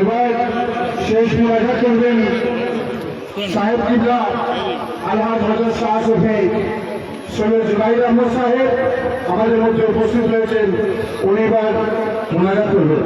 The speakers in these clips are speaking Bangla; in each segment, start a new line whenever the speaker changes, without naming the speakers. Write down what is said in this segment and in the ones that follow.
এবার শেষ মোনাজাত করবেন সাহেব কিবলা, আলহাজ হজরত শাহ সুফি। সৈয়দ জুবাইর আহমদ সাহেব আমাদের মধ্যে উপস্থিত রয়েছেন। উনি এবার মোনাজাত করবেন।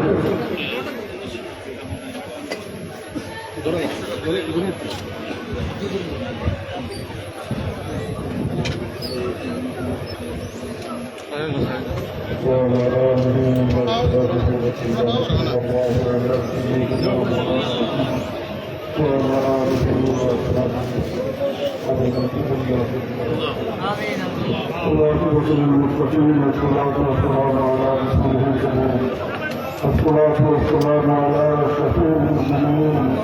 الصلاة والسلام على شفيع المسلمين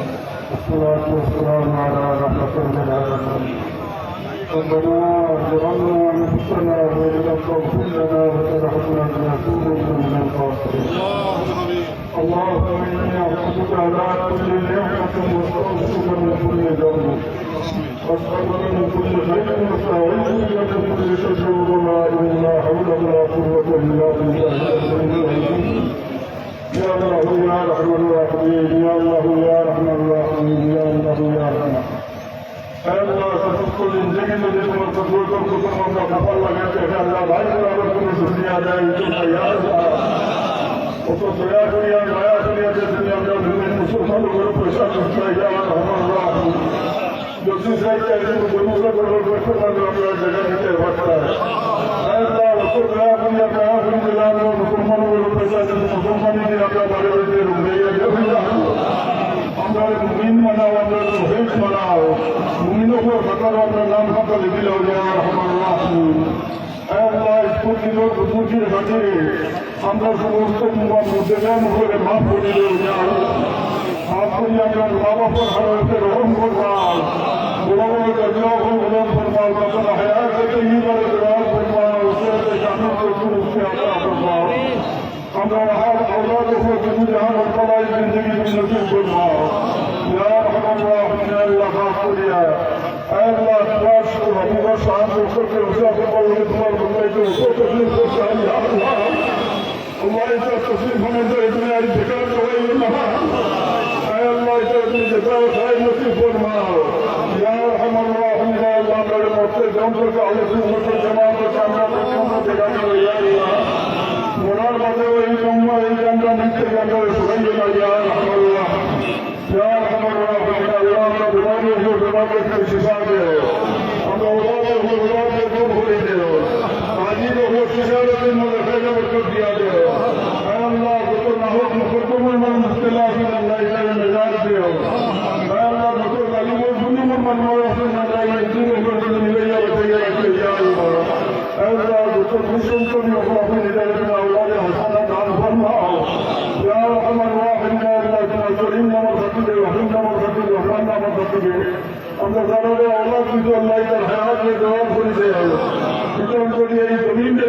الصلاة والسلام على رحمة للعالمين ربنا ظلمنا انفسنا واشهد ان كل شيء مستعين ومن كل شيء ضمائر لا حول ولا قوه الا بالله العلي العظيم يا الله يا رحمن الرحيم يا الله يا رحمن الرحيم يا الله يا رحمن الله ستدخل الجنة لكم القبول ترككم وما تفرق يا الله بعيد لكم الدنيا لا يمكن أن يعرفها وتصليات يا غايات يا جد يا جد من نصوص الغروب وشمس يا رحمن الرحيم दूसरा के लिए को दूसरा को को को को अपना जगह में रखता है अल्लाह वो तो दया दुनिया का दुनिया में मुसलमान लोगों को पैसा मुसलमान ने अपना बारे में रुपया जो আমরা মুমিন বানাও আমরা হেল্প বানাও মুমিনও को সকাল আমরা নাম খাতা লিখে যাও যে রহমান রাহিম আল্লাহ স্কুল দিল বুঝির খাতিরে আমরা সমস্ত মুদেগান করে মাফ করে দিও যে মাফ করি আপনার বাবা পর হরতে রহম করবাল গুলামের কজলাহ গুলাম ফরমাল কতল হায়াত থেকে ইবার ইকরার ফরমাল উসরাত জান্নাত রসুল উসকে আতা ফরমাল আমরা হার আওলাদ করতে উসরাত আমরা মস্তের সম্পর্কে আলোচনা জামাত আমরা সম্পর্কে ওনার মধ্যে এই সময় এই যন্ত্র মৃত্যু যন্ত্র সুগন্ধ লাগিয়া আল্লাহ আমরা তোমার সেবা থেকে আল্লাহ জানাবে আল্লাহ কিন্তু আল্লাহ তার হায়াতকে দেওয়া করেছে বিতরণ করিয়ে এই জমিনটা